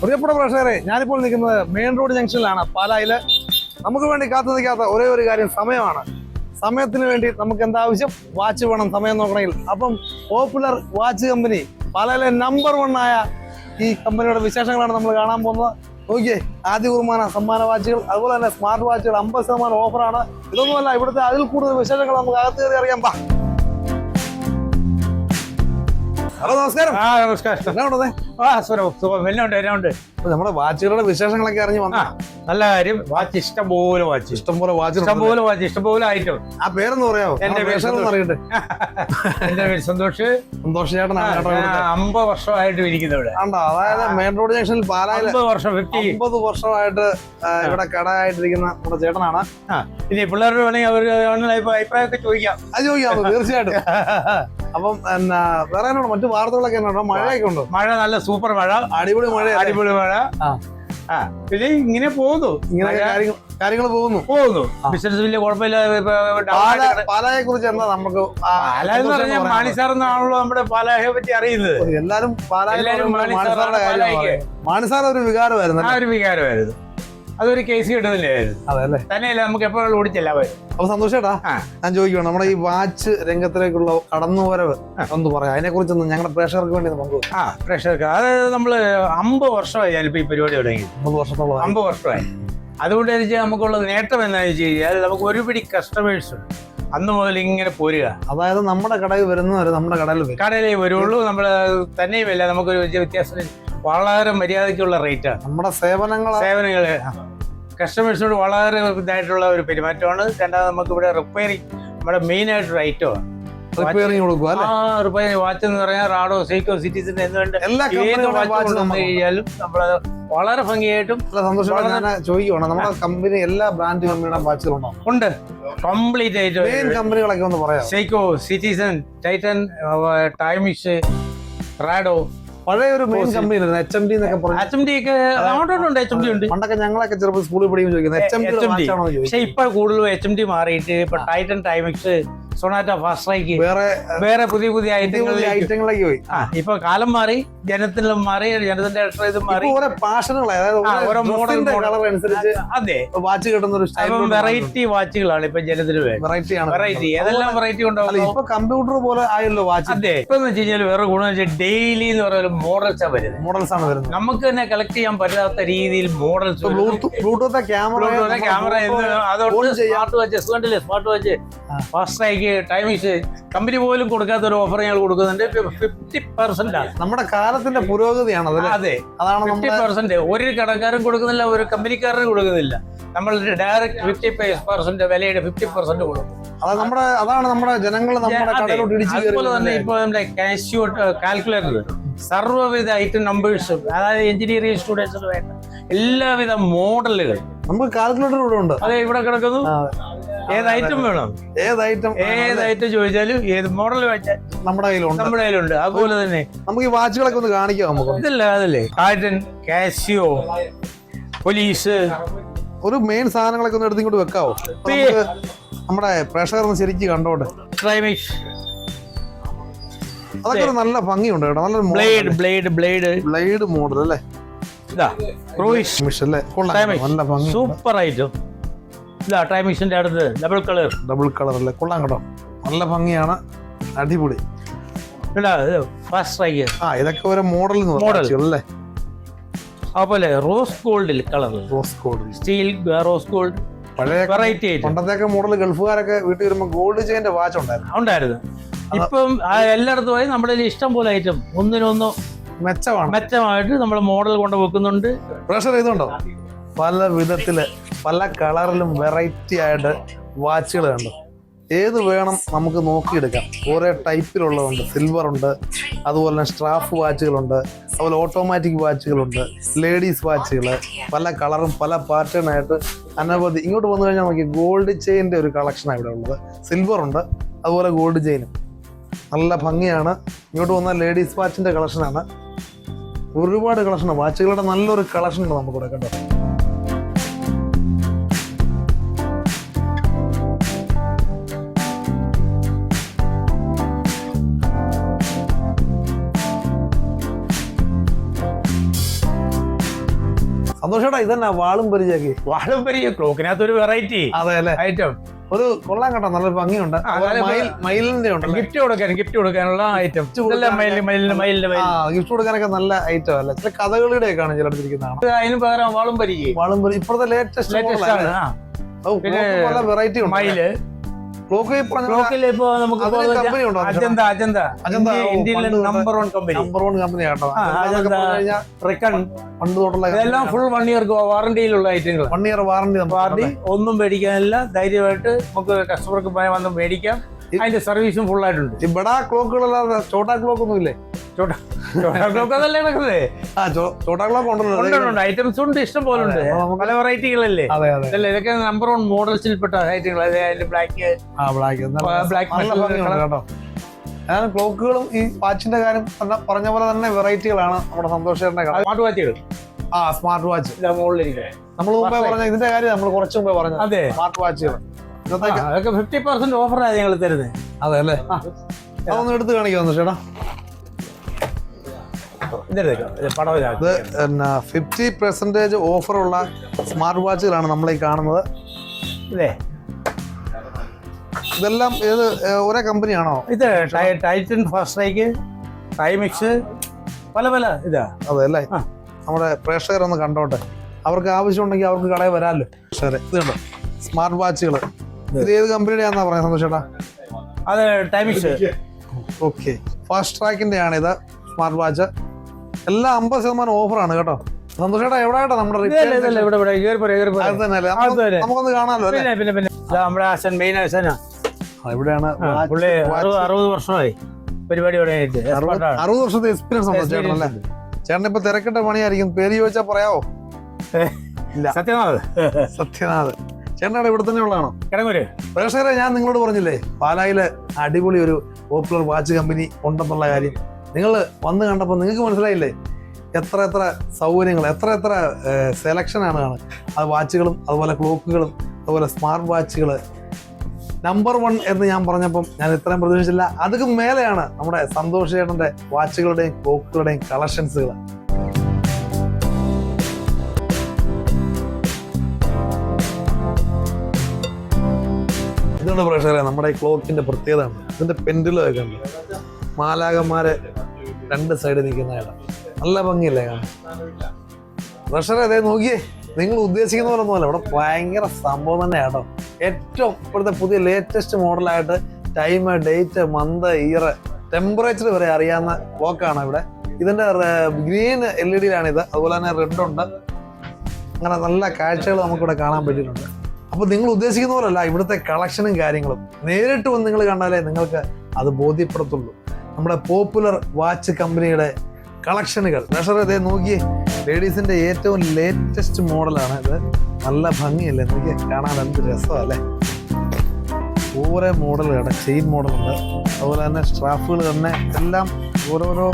പ്രിയപ്പെട്ട പ്രേക്ഷകരെ ഞാനിപ്പോൾ നിൽക്കുന്നത് മെയിൻ റോഡ് ജംഗ്ഷനിലാണ്. പാലായിൽ നമുക്ക് വേണ്ടി കാത്തു നിൽക്കാത്ത ഒരേ ഒരു കാര്യം സമയമാണ്. സമയത്തിന് വേണ്ടി നമുക്ക് എന്താവശ്യം? വാച്ച് വേണം സമയം നോക്കണമെങ്കിൽ. അപ്പം പോപ്പുലർ വാച്ച് കമ്പനി പാലയിലെ നമ്പർ വൺ ആയ ഈ കമ്പനിയുടെ വിശേഷങ്ങളാണ് നമ്മൾ കാണാൻ പോകുന്നത്. നോക്കിയേ ആദ്യ കുർമാന സമ്മാന വാച്ചുകൾ അതുപോലെ തന്നെ സ്മാർട്ട് വാച്ചുകൾ അമ്പത് ശതമാനം ഓഫറാണ്. ഇതൊന്നുമല്ല ഇവിടുത്തെ അതിൽ കൂടുതൽ വിശേഷങ്ങൾ നമുക്ക് അകത്ത് കയറി അറിയാം. പാ ഹലോ നമസ്കാരം. ആ നമസ്കാരം. എന്നാ ഉണ്ടേ ആ സുഖം സുഖം. എല്ലാം ഉണ്ട് എല്ലാം ഉണ്ട്. അപ്പൊ നമ്മുടെ വാച്ചുകളുടെ വിശേഷങ്ങളൊക്കെ അറിഞ്ഞു വന്ന? നല്ല കാര്യം. വാച്ച് ഇഷ്ടം പോലെ വാച്ച്. ഇഷ്ടംപോലെ വാച്ച് ഇഷ്ടം പോലെ വാച്ച് ഇഷ്ടം പോലെ ഐറ്റം ആ പേരൊന്ന് പറയാമോ? എന്റെ പേര് പേരൊന്നും അറിയട്ടെ? എന്റെ പേര് സന്തോഷ്. സന്തോഷ് ഇവിടുത്തെ. അമ്പത് വർഷമായിട്ട് ഇരിക്കുന്നു ഇവിടെ. അതായത് മെയിൻ റോഡ് ജംഗ്ഷനിൽ പാലായിൽ അമ്പത് വർഷം ഫിഫ്റ്റി അമ്പത് വർഷമായിട്ട് ഇവിടെ കടയായിട്ടിരിക്കുന്ന നമ്മുടെ ചേട്ടനാണ്. ഇനി പിള്ളേരോട് വേണമെങ്കിൽ അവർ അഭിപ്രായമൊക്കെ ചോദിക്കാം. അത് ചോദിക്കാം തീർച്ചയായിട്ടും. അപ്പം എന്നാ വേറെ മറ്റു വാർത്തകളൊക്കെ എന്നോട് മഴയൊക്കെ ഉണ്ടോ? മഴ നല്ല സൂപ്പർ മഴ അടിപൊളി മഴ അടിപൊളി മഴ. ആ. പിന്നെ ഇങ്ങനെ പോകുന്നു? ഇങ്ങനെ കാര്യങ്ങൾ കാര്യങ്ങൾ പോകുന്നു. പോകുന്നു. ബിസിനസ് വലിയ കുഴപ്പമില്ല പാല പാലയെ കുറിച്ച് എന്താ നമുക്ക് ആ, പാല എന്ന് പറഞ്ഞാൽ മാണി സാർ എന്നാണല്ലോ നമ്മുടെ പാലായെ പറ്റി അറിയുന്നത്. എല്ലാരും എല്ലാരും മാണി മാണിസാറുടെ കാര്യം കാര്യമാണ് പാലായിക്ക്. മാണിസാർ ഒരു വികാരമായിരുന്നു ആ ഒരു വികാരമായിരുന്നു. അതൊരു കേസ് കിട്ടുന്നില്ലായിരുന്നു അതെ അല്ലേ തന്നെയല്ല നമുക്ക് എപ്പോഴും ഓടിച്ചല്ല അപ്പൊ സന്തോഷേട്ടാ ഞാൻ ചോദിക്കണം നമ്മുടെ ഈ വാച്ച് രംഗത്തിലേക്കുള്ള കടന്നുവരവ് ഒന്ന് പറയാം. അതിനെ കുറിച്ചൊന്ന് ഞങ്ങളുടെ പ്രേക്ഷകർക്ക് വേണ്ടി നമുക്ക് ആ പ്രേക്ഷകർക്ക്. അതായത് നമ്മൾ അമ്പത് വർഷമായി ഞാനിപ്പോ ഈ പരിപാടി തുടങ്ങി. അമ്പത് വർഷത്തോളം അമ്പത് വർഷമായി. അതുകൊണ്ട് എനിക്ക് നമുക്കുള്ള നേട്ടം എന്താണെന്ന് വെച്ച് കഴിഞ്ഞാൽ നമുക്ക് ഒരുപിടി കസ്റ്റമേഴ്സ് ഉണ്ട്. അന്ന് മുതൽ ഇങ്ങനെ പോരുക. അതായത് നമ്മുടെ കടയിൽ വരുന്നവര് നമ്മുടെ കടയിൽ കടയിലേ വരുള്ളൂ നമ്മൾ തന്നെയുമല്ല നമുക്കൊരു വ്യത്യാസം വളരെ മര്യാദയ്ക്കുള്ള റേറ്റാണ്. നമ്മുടെ സേവനങ്ങൾ സേവനങ്ങൾ കസ്റ്റമേഴ്സിനോട് വളരെ ഇതായിട്ടുള്ള ഒരു പെരുമാറ്റമാണ്. രണ്ടാമത് നമുക്ക് ഇവിടെ റിപ്പയറിങ് നമ്മുടെ മെയിൻ ആയിട്ടൊരു ഐറ്റമാണ് റിപ്പയറിങ് കൊടുക്കുക അല്ലെ? ആ റിപ്പയറിങ് വാച്ച് എന്ന് പറഞ്ഞാൽ റാഡോ സീക്കോ സിറ്റിസിന്റെ എന്തുകൊണ്ട് ഏത് വാച്ച് നമുക്ക് കഴിഞ്ഞാലും നമ്മളത് വളരെ ഭംഗിയായിട്ടും സന്തോഷം. വളരെ- ഞാൻ ചോദിക്കുവാണ്. നമ്മുടെ കമ്പനി എല്ലാ ബ്രാൻഡ് കമ്പനിയുടെ വാച്ചുകളുണ്ടോ ഉണ്ട്. കംപ്ലീറ്റ് മെയിൻ ആയിട്ട് കമ്പനികളൊക്കെ ഒന്ന് പറയാം Seiko Citizen Titan Timex Rado പഴയ ഒരു main company H M D എന്നൊക്കെ പറഞ്ഞു. എച്ച് എം ഡി ഒക്കെ ഉണ്ട് എച്ച് എം ഡി ഉണ്ട്? പണ്ടൊക്കെ ഞങ്ങളൊക്കെ ചെറുപ്പം സ്കൂളിൽ പഠിക്കുമ്പോൾ ചോദിക്കുന്നത് എച്ച് എം ഡി പക്ഷെ ഇപ്പൊ കൂടുതലും എച്ച് എം ഡി മാറിയിട്ട് ഇപ്പൊ Titan Timex Sonata Fastrack വേറെ വേറെ പുതിയ പുതിയ ഐറ്റങ്ങളിലേക്ക്. പോയി. ഇപ്പൊ കാലം മാറി ജനത്തിലും മാറി ജനത്തിന്റെ ഇതും മാറി. ഓരോ ഓരോ model. കളർ അനുസരിച്ച് അതെ. വാച്ച് കിട്ടുന്ന ഒരു വെറൈറ്റി വാച്ചുകളാണ് ഇപ്പൊ ജനത്തിന് വെറൈറ്റി ആണ്. വെറൈറ്റി ഏതെല്ലാം വെറൈറ്റി ഉണ്ടാവും ഇപ്പൊ കമ്പ്യൂട്ടർ പോലെ ആയല്ലോ വാച്ച് അതെ. ഇപ്പൊ എന്ന് വെച്ച് കഴിഞ്ഞാൽ വേറെ ഗുണം വെച്ചാൽ ഡെയിലി എന്ന് പറയുന്ന മോഡൽസ് ആണ് വരുന്നത്. മോഡൽസ് ആണ് വരുന്നത്. നമുക്ക് തന്നെ കളക്ട് ചെയ്യാൻ പറ്റാത്ത രീതിയിൽ models Bluetooth Bluetooth camera camera smart watch smart watch. Fast time timings company പോലും കൊടുക്കാത്ത ഒരു ഓഫർ ഞങ്ങൾ കൊടുക്കുന്നുണ്ട്. ഫിഫ്റ്റി പെർസെന്റ് ആണ്. നമ്മുടെ കാലത്തിന്റെ പുരോഗതിയാണ് അതെ. അതാണ് ഫിഫ്റ്റി പെർസെന്റ് ഒരു കടക്കാരും കൊടുക്കുന്നില്ല ഒരു കമ്പനിക്കാരനും കൊടുക്കുന്നില്ല. നമ്മൾ ഡയറക്റ്റ് ഫിഫ്റ്റി പെർസെന്റ് വിലയുടെ ഫിഫ്റ്റി പെർസെന്റ് കൊടുക്കും. അതാണ് നമ്മുടെ അതാണ് നമ്മുടെ ജനങ്ങൾ നമ്മുടെ അതുപോലെ തന്നെ ഇപ്പൊ നമ്മുടെ കാഷ്യൂ കാൽക്കുലേറ്റർ സർവവിധ ഐറ്റം നമ്പേഴ്സ് അതായത് എഞ്ചിനീയറിംഗ് സ്റ്റുഡൻസിന് വേണ്ട. എല്ലാവിധ മോഡലുകൾ നമുക്ക് കാൽക്കുലേറ്റർ ഇവിടെ ഉണ്ട്. അതെ ഇവിടെ കിടക്കുന്നു. ഏത് ഐറ്റം വേണം? ഏത് ഐറ്റം ഏത് ഐറ്റം ചോദിച്ചാലും ഏത് മോഡൽ വെച്ചാൽ നമ്മുടെ കയ്യിലുണ്ട്. നമ്മുടെ കയ്യിലുണ്ട്. അതുപോലെ തന്നെ നമുക്ക് ഈ വാച്ചുകളൊക്കെ ഒന്ന് കാണിക്കാം നമുക്ക്. ഇതല്ല അതല്ലേ? കാറ്റൻ കാസിയോ പോലീസ് ഒരു മെയിൻ സാധനങ്ങളൊക്കെ ഒന്ന് എടുത്ത് ഇങ്ങോട്ട് വെക്കാവോ? നമ്മുടെ പ്രഷർ ഒന്ന് ശരിക്കും കണ്ടോട്ടെ. അതൊക്കെ ഒരു നല്ല ഭംഗിയുണ്ട് കേട്ടോ. നല്ല blade blade blade blade model അല്ലേ? ഇതാ ക്രൂയിസ് മിഷൻ അല്ലേ? നല്ല ഭംഗി സൂപ്പർ ഐറ്റം ഇതാ ടൈമിക്സിന്റെ അടുത്ത്. ഡബിൾ കളർ ഡബിൾ കളർ അല്ലേ? കൊള്ളാം കേട്ടോ. നല്ല ഭംഗിയാണ്. അടിപൊളി. ഫാസ്റ്റ് സ്ട്രൈക്ക് ആ ഇതൊക്കെ ഓരോ മോഡൽ Model. അല്ലേ? അതുപോലെ rose ഗോൾഡിൽ colour rose gold steel rose gold പഴയ വെറൈറ്റി മോഡൽ ഗൾഫുകാരൊക്കെ വീട്ടിൽ വരുമ്പോൾ ഗോൾഡ് ചെയിന്റെ വാച്ച് ഉണ്ടായിരുന്നു. ഉണ്ടായിരുന്നു. ഇപ്പം ആ എല്ലായിടത്തും പോയി നമ്മുടെ ഇഷ്ടം പോലെ ഐറ്റം ഒന്നിനൊന്ന് മെച്ചമാണ്. മെച്ചമായിട്ട് നമ്മൾ മോഡൽ കൊണ്ട് വെക്കുന്നുണ്ട്. പ്രഷർ ചെയ്തുണ്ടോ പല വിധത്തിൽ പല കളറിലും വെറൈറ്റി ആയിട്ട് വാച്ചുകൾ കണ്ടു. ഏത് വേണം നമുക്ക് നോക്കിയെടുക്കാം. ഓരോ ടൈപ്പിലുള്ളതുണ്ട് സിൽവർ ഉണ്ട്. അതുപോലെ തന്നെ സ്ട്രാഫ് വാച്ചുകളുണ്ട് അതുപോലെ ഓട്ടോമാറ്റിക് വാച്ചുകളുണ്ട് ലേഡീസ് വാച്ചുകൾ പല കളറും പല പാറ്റേൺ ആയിട്ട് അനവധി ഇങ്ങോട്ട് വന്നു കഴിഞ്ഞാൽ നമുക്ക് ഗോൾഡ് ചെയിന്റെ ഒരു കളക്ഷനാണ് ഇവിടെ ഉള്ളത്. സിൽവർ ഉണ്ട്. അതുപോലെ ഗോൾഡ് ചെയിനും നല്ല ഭംഗിയാണ്. ഇങ്ങോട്ട് വന്നാൽ ലേഡീസ് വാച്ചിന്റെ കളക്ഷനാണ് ഒരുപാട് കളക്ഷനാണ് വാച്ചുകളുടെ നല്ലൊരു കളക്ഷനുണ്ട് നമുക്കിവിടെ കേട്ടോ സന്തോഷേട്ടാ ഇതന്നെ വാളും പരിചയാക്കി. വളരെ ക്ലോക്കിനകത്ത് ഒരു വെറൈറ്റി അതെ അല്ലേ? ഐറ്റം ഒരു കൊള്ളാൻ കേട്ടോ നല്ലൊരു ഭംഗിയുണ്ട്. മയിലിന്റെ ഉണ്ട് ഗിഫ്റ്റ് കൊടുക്കാൻ ഗിഫ്റ്റ് കൊടുക്കാനുള്ള ഐറ്റം ഗിഫ്റ്റ് കൊടുക്കാനൊക്കെ നല്ല ഐറ്റം അല്ലേ? ചില കഥകളിയുടെ ഒക്കെ ആണ് ചിലടത്തിരിക്കുന്നതാണ് അതിന് പകരം വാളും പരിചയം. വാളും പരി ഇപ്പോഴത്തെ ലേറ്റസ്റ്റ് ലേറ്റസ്റ്റ് ആണ് വെറൈറ്റി ഉണ്ട് മയിൽ. ക്ലോക്കിൽ ഇപ്പോ നമുക്ക് അജന്ത അജന്ത. ഇന്ത്യയിലെ number one company number one company ആട്ടോ. ആ, അതെന്താന്നൊക്കെ അതെന്താ? റിക്കൺ പണ്ട് തൊട്ടുള്ള ഇതെല്ലാം ഫുൾ വൺ ഇയർ വാറണ്ടിയിലുള്ള ഐറ്റങ്ങൾ വൺ ഇയർ വാറണ്ടി വാറണ്ടി ഒന്നും മേടിക്കാനില്ല. ധൈര്യമായിട്ട് നമുക്ക് കസ്റ്റമർക്ക് വന്ന് മേടിക്കാം. അതിന്റെ സർവീസും ഫുൾ ആയിട്ടുണ്ട്. ഇവിടെ ക്ലോക്കുകളല്ലാതെ ചോട്ടാ ക്ലോക്ക് ഒന്നും ഇല്ലേ ആ ചോട്ടാ ക്ലോക്ക് ഉണ്ടല്ലോ ഉണ്ട് ഉണ്ട് ഐറ്റംസ് ഉണ്ട് ഇഷ്ടം പോലെ ഉണ്ട്. പല വെറൈറ്റികളല്ലേ? അല്ല ഇതൊക്കെ നമ്പർ വൺ മോഡൽസിൽപ്പെട്ട ഐറ്റങ്ങൾ. അതെ അതിന്റെ ബ്ലാക്ക് ബ്ലാക്ക് ബ്ലാക്ക് കേട്ടോ. ക്ലോക്കുകളും ഈ വാച്ചിന്റെ കാര്യം പറഞ്ഞ- പോലെ തന്നെ വെറൈറ്റികളാണ് നമ്മുടെ സന്തോഷേട്ടന്റെ സ്മാർട്ട് വാച്ചുകൾ ആ സ്മാർട്ട് വാച്ച് നമ്മൾ മുമ്പേ പറഞ്ഞ ഇതിന്റെ കാര്യം നമ്മൾ കുറച്ച് മുമ്പേ പറഞ്ഞു അതെ. സ്മാർട്ട് വാച്ചുകൾ അതൊക്കെ ഫിഫ്റ്റി പെർസെന്റ് ഓഫറാണ് ഞങ്ങൾ തരുന്നത് അതെ അല്ലേ? അതൊന്നും എടുത്ത് കാണിക്കാന്ന് ചേട്ടാ? ഇത് പിന്നെ ഫിഫ്റ്റി പെർസെന്റേജ് ഓഫറുള്ള സ്മാർട്ട് വാച്ചുകളാണ് നമ്മൾ ഈ കാണുന്നത്. അല്ലേ ഇതെല്ലാം ഏത് ഒരേ കമ്പനിയാണോ? ഇത് ടൈറ്റൻ ഫാസ്റ്റ് സ്ട്രൈക്ക് ടൈമിക്സ് പല പല ഇതാ. അതെ അല്ലേ. നമ്മുടെ പ്രേക്ഷകരൊന്ന് കണ്ടോട്ടെ. അവർക്ക് ആവശ്യമുണ്ടെങ്കിൽ അവർക്ക് കടയിൽ വരാമല്ലോ. ശരി ഇത് കണ്ടോ? സ്മാർട്ട് വാച്ചുകൾ ഇത്. ഏത് കമ്പനിയുടെയാണെന്നാ പറയാം സന്തോഷേട്ടാ? അത് ടൈമിക്സ്. ഓക്കെ ഫാസ്റ്റ് ട്രാക്കിന്റെ ആണ് ഇത് സ്മാർട്ട് വാച്ച് എല്ലാം അമ്പത് ശതമാനം ഓഫറാണ് കേട്ടോ. സന്തോഷേട്ടാ എവിടെ കേട്ടോ നമ്മുടെ. നമുക്കൊന്ന് കാണാമല്ലോ പിന്നെ പിന്നെ പിന്നെ. നമ്മുടെ ആശൻ മെയിൻ ആശാനാ എവിടെയാണ് പുള്ളി അറുപത് വർഷമായി പരിപാടി അറുപത് വർഷത്തെ എക്സ്പീരിയൻസ് ഉണ്ടോ ചേട്ടൻ അല്ലേ? ചേട്ടൻ ഇപ്പൊ തിരക്കിട്ട പണിയായിരിക്കും. പേര് ചോദിച്ചാൽ പറയാവോ? ഇല്ല. സത്യനാഥ്. സത്യനാഥ്. ചേട്ടനാണ് ഇവിടെ തന്നെ ഉള്ളതാണോ? കിടങ്ങൂര്. പ്രേക്ഷകരെ ഞാൻ നിങ്ങളോട് പറഞ്ഞില്ലേ പാലായിൽ അടിപൊളി ഒരു പോപ്പുലർ വാച്ച് കമ്പനി ഉണ്ടെന്നുള്ള കാര്യം. നിങ്ങൾ വന്ന് കണ്ടപ്പോൾ നിങ്ങൾക്ക് മനസ്സിലായില്ലേ? എത്ര എത്ര സൗകര്യങ്ങൾ എത്ര എത്ര സെലക്ഷനാണ് കാണുന്നത്. അത് വാച്ചുകളും അതുപോലെ ക്ലോക്കുകളും അതുപോലെ സ്മാർട്ട് വാച്ചുകൾ നമ്പർ വൺ എന്ന് ഞാൻ പറഞ്ഞപ്പം ഞാൻ ഇത്രയും പ്രതീക്ഷിച്ചില്ല. അതൊക്കെ മേലെയാണ് നമ്മുടെ സന്തോഷ് ചേട്ടന്റെ വാച്ചുകളുടെയും ക്ലോക്കുകളുടെയും കളക്ഷൻസുകൾ ഇതുകൊണ്ട് പ്രേക്ഷകരെ നമ്മുടെ ഈ ക്ലോക്കിന്റെ പ്രത്യേകത ഇതിന്റെ പെൻഡിലൊക്കെ ഉണ്ട്. മാലാകന്മാരെ രണ്ട് സൈഡ് നിൽക്കുന്ന ഇടം. നല്ല ഭംഗിയല്ലേ? പ്രേക്ഷകരെ അതേ നോക്കിയേ. നിങ്ങൾ ഉദ്ദേശിക്കുന്ന പോലെ ഒന്നുമല്ല ഇവിടെ ഭയങ്കര സംഭവം തന്നെ കേട്ടോ. ഏറ്റവും ഇപ്പോഴത്തെ പുതിയ latest മോഡലായിട്ട് time date month year temperature വരെ അറിയാവുന്ന ക്ലോക്കാണ് ഇവിടെ. ഇതിന്റെ ഗ്രീൻ എൽ ഇ ഡിയിലാണിത് അതുപോലെ തന്നെ റെഡ് ഉണ്ട്. അങ്ങനെ നല്ല കാഴ്ചകൾ നമുക്കിവിടെ കാണാൻ പറ്റിയിട്ടുണ്ട്. അപ്പോൾ നിങ്ങൾ ഉദ്ദേശിക്കുന്ന പോലെ അല്ല ഇവിടുത്തെ കളക്ഷനും കാര്യങ്ങളും. നേരിട്ട് വന്ന് നിങ്ങൾ കണ്ടാലേ നിങ്ങൾക്ക് അത് ബോധ്യപ്പെടുത്തുള്ളൂ. നമ്മുടെ പോപ്പുലർ വാച്ച് കമ്പനിയുടെ കളക്ഷനുകൾ. പ്രഷർ ഇതേ നോക്കിയേ ലേഡീസിന്റെ ഏറ്റവും ലേറ്റസ്റ്റ് മോഡലാണ്. ഇത് നല്ല ഭംഗിയല്ലേ? നോക്കിയേ കാണാൻ എന്ത് രസമല്ലേ? ഓരോ മോഡലുകളുടെ ചെയിൻ മോഡലുണ്ട്. അതുപോലെ തന്നെ സ്ട്രാഫുകൾ തന്നെ എല്ലാം ഓരോരോ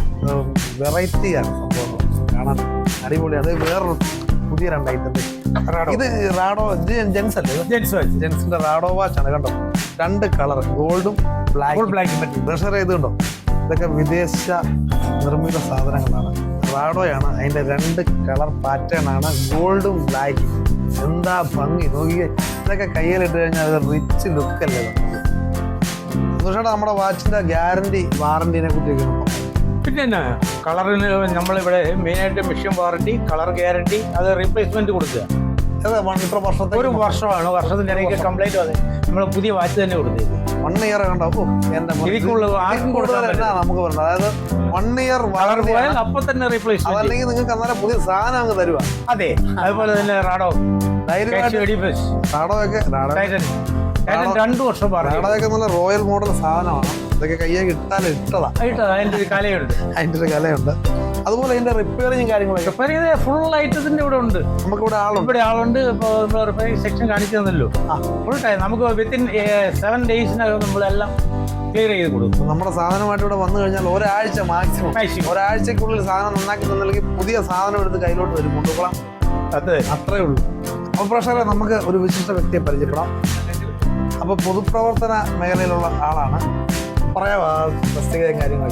വെറൈറ്റിയാണ് സംഭവം കാണാൻ അടിപൊളി അത് വേറൊരു പുതിയ രണ്ട് ഐറ്റം ഇത് റാഡോ ഇത് ജെൻസ് അല്ലേ? ജെൻസ് വാച്ച് ജെൻസിന്റെ റാഡോ വാച്ച് ആണ് കണ്ടോ? രണ്ട് കളർ ഗോൾഡും ബ്ലാക്ക് ബ്ലാക്കും പ്രഷർ ചെയ്തുണ്ടോ ഇതൊക്കെ വിദേശ നിർമ്മിത സാധനങ്ങളാണ്. റാഡോയാണ് അതിന്റെ രണ്ട് കളർ പാറ്റേൺ ആണ് ഗോൾഡും ബ്ലാക്കും എന്താ ഭംഗി? നോക്കിയേ ഇതൊക്കെ കയ്യിലിട്ട് കഴിഞ്ഞാൽ അത് റിച്ച് ലുക്ക് അല്ലേ തീർച്ചയായിട്ടും നമ്മുടെ വാച്ചിന്റെ ഗ്യാരണ്ടി വാറന്റിനെ കുറിച്ചൊക്കെ. പിന്നെ കളറിന് നമ്മളിവിടെ മെയിനായിട്ട് മെഷീൻ വാറണ്ടി കളർ ഗ്യാരണ്ടി അത് റീപ്ലേസ്മെന്റ് കൊടുക്കുക. ഒരു വർഷമാണ് വർഷത്തിന്റെ ഇടയ്ക്ക് കംപ്ലൈന്റ് വന്നത് നമ്മൾ പുതിയ വാച്ച് തന്നെ കൊടുത്തേക്കും. വൺ ഇയർ കണ്ടോ? എന്റെ. ആർക്കും കൂടുതൽ കൊടുക്കാൻ എന്നാ നമുക്ക് അതായത് വൺ ഇയർ അപ്പൊ തന്നെ അതല്ലെങ്കിൽ നിങ്ങൾക്ക് അന്നേരം പുതിയ സാധനം അങ്ങ് തരുക അതെ അതുപോലെ തന്നെ റാഡോ. റാഡോ രണ്ടു വർഷം റാഡോയൊക്കെ നല്ല റോയൽ മോഡൽ സാധനമാണ്. ഇതൊക്കെ കയ്യെ കിട്ടാൻ ഇട്ടതാ. അതിന്റെ ഒരു കലയുണ്ട്. അതിന്റെ ഒരു കലയുണ്ട്. അതുപോലെ അതിന്റെ റിപ്പയറിങ് കാര്യങ്ങളൊക്കെ. റിപ്പയർ ചെയ്ത് ഫുൾ ഐറ്റത്തിന്റെ ഇവിടെ ഉണ്ട്. നമുക്ക് ഇവിടെ ആളുണ്ട്. ഇവിടെ ആളുണ്ട്. ഇപ്പോൾ നമ്മൾ റിപ്പയറിംഗ് സെക്ഷൻ കാണിച്ചു തന്നല്ലോ. ഫുൾ ടൈം നമുക്ക് വിത്തിൻ സെവൻ ഡേയ്സിനകം നമ്മളെല്ലാം ക്ലിയർ ചെയ്ത് കൊടുക്കും. നമ്മുടെ സാധനമായിട്ട് ഇവിടെ വന്നു കഴിഞ്ഞാൽ ഒരാഴ്ച മാക്സിമം. ഒരാഴ്ചക്കുള്ളിൽ സാധനം നന്നാക്കി തന്നില്ലെങ്കിൽ പുതിയ സാധനം എടുത്ത് കയ്യിലോട്ട് വരും. കൊണ്ടുപോകാം. അതെ അത്രേ ഉള്ളൂ. അപ്പോൾ പ്രേക്ഷകരെ നമുക്ക് ഒരു വിശിഷ്ട വ്യക്തിയെ പരിചയപ്പെടാം. അപ്പോൾ പൊതുപ്രവർത്തന മേഖലയിലുള്ള ആളാണ്.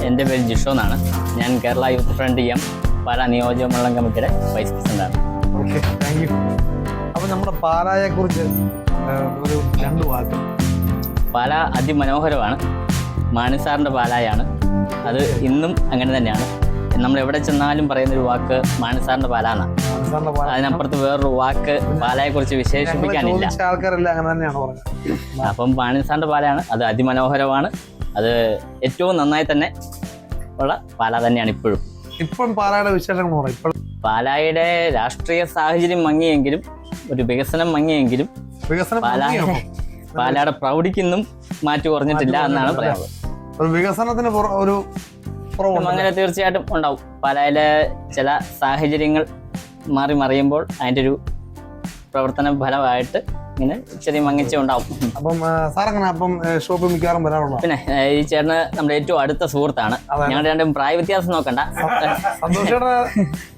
എന്റെ പേര് ജിഷോ എന്നാണ്. ഞാൻ Kerala youth front M Pala നിയോജക മണ്ഡലം കമ്മിറ്റിയുടെ വൈസ് പ്രസിഡന്റാണ്. ആണ് താങ്ക് യു അപ്പോൾ നമ്മുടെ പാലായെക്കുറിച്ച് ഒരു രണ്ട് വാക്ക്. പാല അതിമനോഹരമാണ്. മാണിസാറിന്റെ പാലായാണ്. അത് ഇന്നും അങ്ങനെ തന്നെയാണ്. നമ്മൾ എവിടെ ചെന്നാലും പറയുന്നൊരു വാക്ക് മാണിസാറിന്റെ പാലാന്നാണ്. അതിനപ്പുറത്ത് വേറൊരു വാക്ക് പാലയെ കുറിച്ച് വിശേഷിപ്പിക്കാനില്ല ആൾക്കാരെല്ലാം അങ്ങനെ തന്നെയാണ് പറഞ്ഞത്. അപ്പം പാണിസാറിന്റെ പാലയാണ്. അത് അതിമനോഹരമാണ്. അത് ഏറ്റവും നന്നായി തന്നെ ഉള്ള പാല തന്നെയാണ് ഇപ്പോഴും. ഇപ്പം പാലായുടെ വിശേഷങ്ങൾ പറയാം. ഇപ്പോൾ പാലായുടെ രാഷ്ട്രീയ സാഹചര്യം മങ്ങിയെങ്കിലും ഒരു വികസനം മങ്ങിയെങ്കിലും വികസനം പാലായുടെ പ്രൗഢിക്കൊന്നും മാറ്റി കുറഞ്ഞിട്ടില്ല എന്നാണ് പറയുന്നത് ഒരു വികസനത്തിന് ഒരു കുറവുണ്ട്. അങ്ങനെ തീർച്ചയായിട്ടും ഉണ്ടാവും. പാലായിലെ ചില സാഹചര്യങ്ങൾ മാറി മറിയുമ്പോൾ അതിന്റെ ഒരു പ്രവർത്തന ഫലമായിട്ട് ഇങ്ങനെ ചെറിയ മങ്ങിച്ച ഉണ്ടാവും. അപ്പം സാറങ്ങനെ അപ്പം ഷോപ്പ് മിക്കവാറും വരാറുള്ളൂ പിന്നെ ഈ ചേട്ടന് നമ്മുടെ ഏറ്റവും അടുത്ത സുഹൃത്താണ്. ഞങ്ങളുടെ രണ്ടും പ്രായ വ്യത്യാസം നോക്കണ്ട. സന്തോഷയുടെ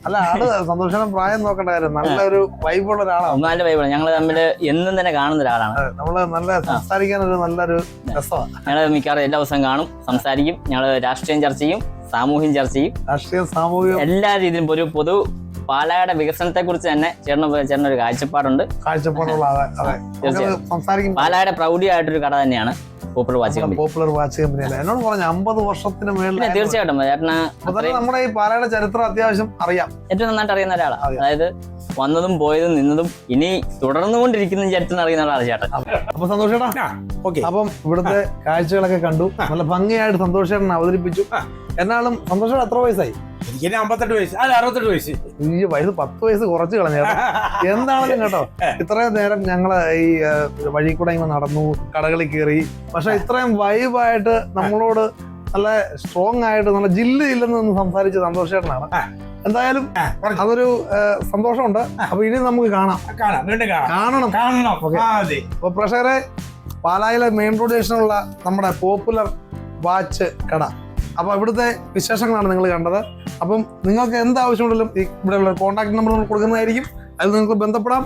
അല്ല ആൾ സന്തോഷയുടെ പ്രായം നോക്കണ്ട കാര്യം നല്ലൊരു വൈബുള്ള ഒരാളാണ് ഒന്നാന്റെ ബൈബിൾ ഞങ്ങൾ തമ്മിൽ എന്നും തന്നെ കാണുന്ന ഒരാളാണ്. നമ്മൾ നല്ല സംസാരിക്കാൻ ഒരു നല്ലൊരു രസമാണ് ഞങ്ങൾ മിക്കവാറും എല്ലാ ദിവസവും കാണും സംസാരിക്കും. ഞങ്ങൾ രാഷ്ട്രീയം ചർച്ച ചെയ്യും സാമൂഹ്യം ചർച്ച ചെയ്യും. രാഷ്ട്രീയ സാമൂഹികം എല്ലാ രീതിയിലും ഒരു പൊതു പാലായുടെ വികസനത്തെ കുറിച്ച് തന്നെ ചേട്ടന് ചേട്ടന് ഒരു കാഴ്ചപ്പാടുണ്ട്. കാഴ്ചപ്പാടുള്ള. സംസാരിക്കും പാലായുടെ പ്രൗഢിയായിട്ടൊരു കട തന്നെയാണ് popular watch company popular watch കമ്പനിയല്ല എന്നോട് പറഞ്ഞു അമ്പത് വർഷത്തിന് മേലെ മേളിൽ തീർച്ചയായിട്ടും ചേട്ടന് നമ്മുടെ ഈ പാലയുടെ ചരിത്രം അത്യാവശ്യം അറിയാം. ഏറ്റവും നന്നായിട്ട് അറിയുന്ന ഒരാളാണ് അതായത് വന്നതും പോയതും നിന്നതും ഇനി തുടർന്നു കൊണ്ടിരിക്കുന്ന ചരിത്രം അറിയുന്ന ഒരാളാണ് ചേട്ടൻ. അപ്പൊ സന്തോഷേട്ടാ ഓക്കെ. അപ്പം ഇവിടുത്തെ കാഴ്ചകളൊക്കെ കണ്ടു. നല്ല ഭംഗിയായിട്ട് സന്തോഷേട്ടൻ അവതരിപ്പിച്ചു. എന്നാലും സന്തോഷേട്ടൻ എത്ര വയസ്സായി? എനിക്ക് അമ്പത്തെട്ട് വയസ്സ്. അല്ല അറുപത്തെട്ട് വയസ്സ്. ഈ വയസ്സ് പത്ത് വയസ്സ് കുറച്ച് കളഞ്ഞേട്ടാ എന്താണെങ്കിലും കേട്ടോ. ഇത്രയും നേരം ഞങ്ങൾ ഈ വഴി കൂടെ ഇങ്ങനെ നടന്നു കടകളിൽ കയറി. പക്ഷെ ഇത്രയും വൈബായിട്ട് നമ്മളോട് നല്ല സ്ട്രോങ് ആയിട്ട് നല്ല ജില്ല ഇല്ലെന്ന് നിന്ന് സംസാരിച്ച സന്തോഷേട്ടനാണ്. എന്തായാലും അതൊരു സന്തോഷമുണ്ട്. അപ്പൊ ഇനി നമുക്ക് കാണാം. കാണണം. കാണണം. അപ്പൊ പ്രഷറെ പാലായിലെ മെയിൻ റോഡ് സ്റ്റേഷനുള്ള നമ്മുടെ പോപ്പുലർ വാച്ച് കട. അപ്പൊ ഇവിടുത്തെ വിശേഷങ്ങളാണ് നിങ്ങൾ കണ്ടത്. അപ്പം നിങ്ങൾക്ക് എന്ത് ആവശ്യമുണ്ടെങ്കിലും ഇവിടെയുള്ള കോൺടാക്ട് നമ്പർ നമ്മൾ കൊടുക്കുന്നതായിരിക്കും. അതിൽ നിങ്ങൾക്ക് ബന്ധപ്പെടാം.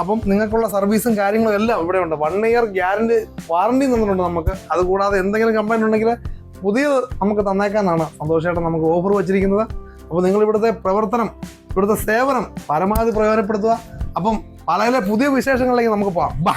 അപ്പം നിങ്ങൾക്കുള്ള സർവീസും കാര്യങ്ങളും എല്ലാം ഇവിടെ ഉണ്ട്. വൺ ഇയർ ഗ്യാരണ്ടി വാറണ്ടി തന്നിട്ടുണ്ട് നമുക്ക്. അതുകൂടാതെ എന്തെങ്കിലും കംപ്ലൈന്റ് ഉണ്ടെങ്കിൽ പുതിയത് നമുക്ക് തന്നേക്കാന്നാണ് സന്തോഷമായിട്ട് നമുക്ക് ഓഫർ വെച്ചിരിക്കുന്നത്. അപ്പോൾ നിങ്ങൾ ഇവിടുത്തെ പ്രവർത്തനം ഇവിടുത്തെ സേവനം പരമാവധി പ്രയോജനപ്പെടുത്തുക. അപ്പം പാലയിലെ പുതിയ വിശേഷങ്ങളിലേക്ക് നമുക്ക് പോകാം. ബാ.